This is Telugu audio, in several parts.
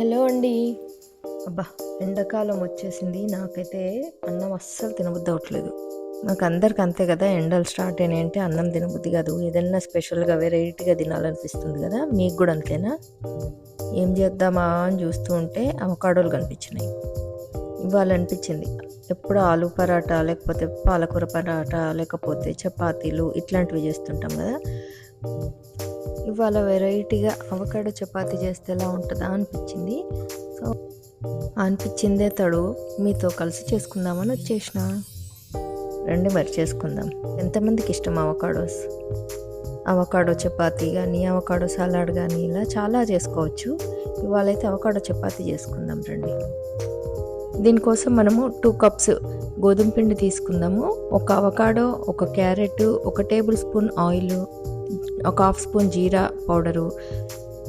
హలో అండి. అబ్బా ఎండాకాలం వచ్చేసింది. నాకైతే అన్నం అస్సలు తినబుద్ధి అవ్వట్లేదు. నాకు అందరికి అంతే కదా ఎండలు స్టార్ట్ అయినాయంటే అన్నం తినబుద్ధి కాదు. ఏదైనా స్పెషల్గా వెరైటీగా తినాలనిపిస్తుంది కదా మీకు కూడా అంతేనా? ఏం చేద్దామా అని చూస్తూ ఉంటే అవకాడోలు కనిపించినాయి. ఇవాళ అనిపించింది. ఎప్పుడు ఆలు పరాటా లేకపోతే పాలకూర పరాటా లేకపోతే చపాతీలు ఇట్లాంటివి చేస్తుంటాం కదా. ఇవాళ వెరైటీగా అవకాడో చపాతీ చేస్తే ఎలా ఉంటుందా అనిపించింది. సో అనిపించిందే తడు. మీతో కలిసి చేసుకుందామని వచ్చేసిన. రండి మరి చేసుకుందాం. ఎంతమందికి ఇష్టం అవకాడోస్? అవకాడో చపాతీ కానీ అవకాడో సలాడ్ కానీ ఇలా చాలా చేసుకోవచ్చు. ఇవాళైతే అవకాడో చపాతీ చేసుకుందాం రండి. దీనికోసం మనము టూ కప్స్ గోధుమ పిండి తీసుకుందాము. ఒక అవకాడో ఒక క్యారెట్ ఒక టేబుల్ స్పూన్ ఆయిల్ ఒక హాఫ్ స్పూన్ జీరా పౌడరు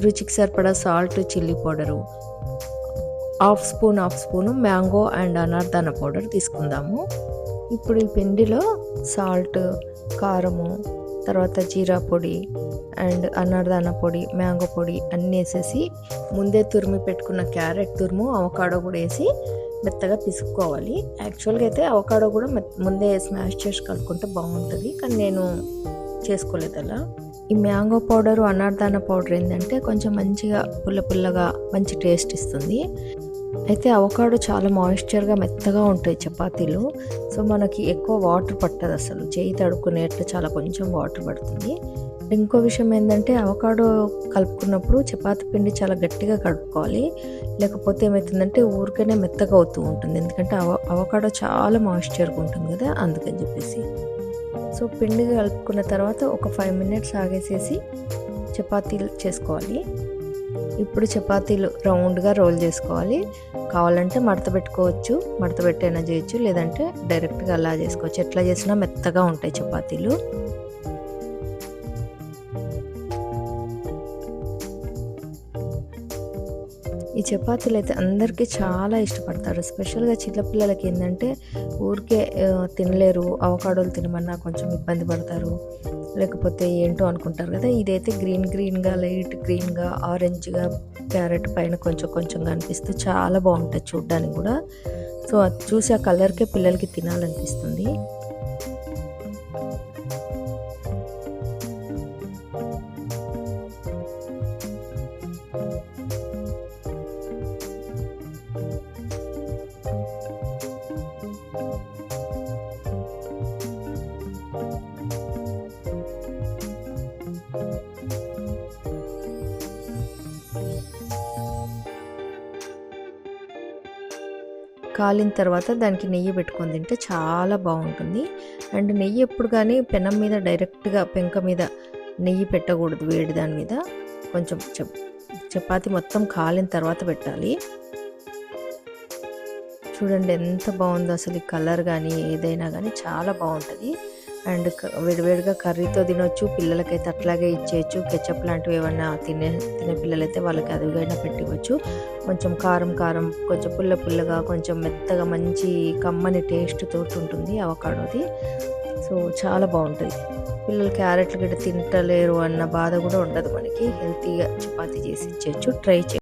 రుచికి సరిపడా salt chilli powder half spoon half spoon mango and అనార్దాన powder తీసుకుందాము. ఇప్పుడు ఈ పిండిలో సాల్ట్ కారము తర్వాత జీరా పొడి అండ్ అనార్దాన పొడి మ్యాంగో పొడి అన్నీ వేసేసి ముందే తురిమి పెట్టుకున్న క్యారెట్ తురుము అవకాడో కూడా వేసి మెత్తగా పిసుక్కోవాలి. యాక్చువల్గా అయితే అవకాడో కూడా ముందే స్మాష్ చేసి కలుపుకుంటే బాగుంటుంది కానీ నేను చేసుకోలేదు అలా. ఈ మ్యాంగో పౌడరు అనార్దాన పౌడర్ ఏంటంటే కొంచెం మంచిగా పుల్ల పుల్లగా మంచి టేస్ట్ ఇస్తుంది. అయితే అవకాడో చాలా మాయిశ్చర్గా మెత్తగా ఉంటాయి చపాతీలు. సో మనకి ఎక్కువ వాటర్ పట్టదు అసలు. చేయి తడుకునేట్లు చాలా కొంచెం వాటర్ పడుతుంది. ఇంకో విషయం ఏంటంటే అవకాడో కలుపుకున్నప్పుడు చపాతీ పిండి చాలా గట్టిగా కలుపుకోవాలి. లేకపోతే ఏమవుతుందంటే ఊరికనే మెత్తగా అవుతూ ఉంటుంది. ఎందుకంటే అవ అవకాడో చాలా మాయిశ్చర్గా ఉంటుంది కదా అందుకని చెప్పేసి. సో పిండి కలుపుకున్న తర్వాత ఒక ఫైవ్ మినిట్స్ ఆగేసేసి చపాతీలు చేసుకోవాలి. ఇప్పుడు చపాతీలు రౌండ్గా రోల్ చేసుకోవాలి. కావాలంటే మడత పెట్టుకోవచ్చు మడత పెట్టైనా చేయొచ్చు లేదంటే డైరెక్ట్గా అలా చేసుకోవచ్చు. ఎట్లా చేసినా మెత్తగా ఉంటాయి చపాతీలు. ఈ చపాతీలు అయితే అందరికీ చాలా ఇష్టపడతారు. స్పెషల్గా చిన్నపిల్లలకి ఏంటంటే ఊరికే తినలేరు అవకాడోలు తినమన్నా కొంచెం ఇబ్బంది పడతారు. లేకపోతే ఏంటో అనుకుంటారు కదా ఇదైతే గ్రీన్ గ్రీన్గా లైట్ గ్రీన్గా ఆరెంజ్గా క్యారెట్ పైన కొంచెం కొంచెంగా అనిపిస్తే చాలా బాగుంటుంది చూడ్డానికి కూడా. సో అది చూసి ఆ కలర్కే పిల్లలకి తినాలనిపిస్తుంది. కాలిన తర్వాత దానికి నెయ్యి పెట్టుకొని తింటే చాలా బాగుంటుంది. అండ్ నెయ్యి ఎప్పుడు కానీ పెనం మీద డైరెక్ట్గా పెంక మీద నెయ్యి పెట్టకూడదు వేడి దాని మీద. కొంచెం చపాతి మొత్తం కాలిన తర్వాత పెట్టాలి. చూడండి ఎంత బాగుందో అసలు ఈ కలర్ కానీ ఏదైనా కానీ చాలా బాగుంటుంది. అండ్ వేడివేడిగా కర్రీతో తినొచ్చు పిల్లలకైతే అట్లాగే ఇచ్చేయచ్చు. కెచప్ లాంటివి ఏమన్నా తినే తినే పిల్లలైతే వాళ్ళకి అదిగైనా పెట్టివచ్చు కొంచెం కారం కారం కొంచెం పుల్ల పుల్లగా కొంచెం మెత్తగా మంచి కమ్మని టేస్ట్ తోటి ఉంటుంది అవకాడోది. సో చాలా బాగుంటుంది. పిల్లలు క్యారెట్లు గిట్ట తింటలేరు అన్న బాధ కూడా ఉండదు మనకి. హెల్తీగా చపాతీ చేసి ఇచ్చేయచ్చు ట్రై చే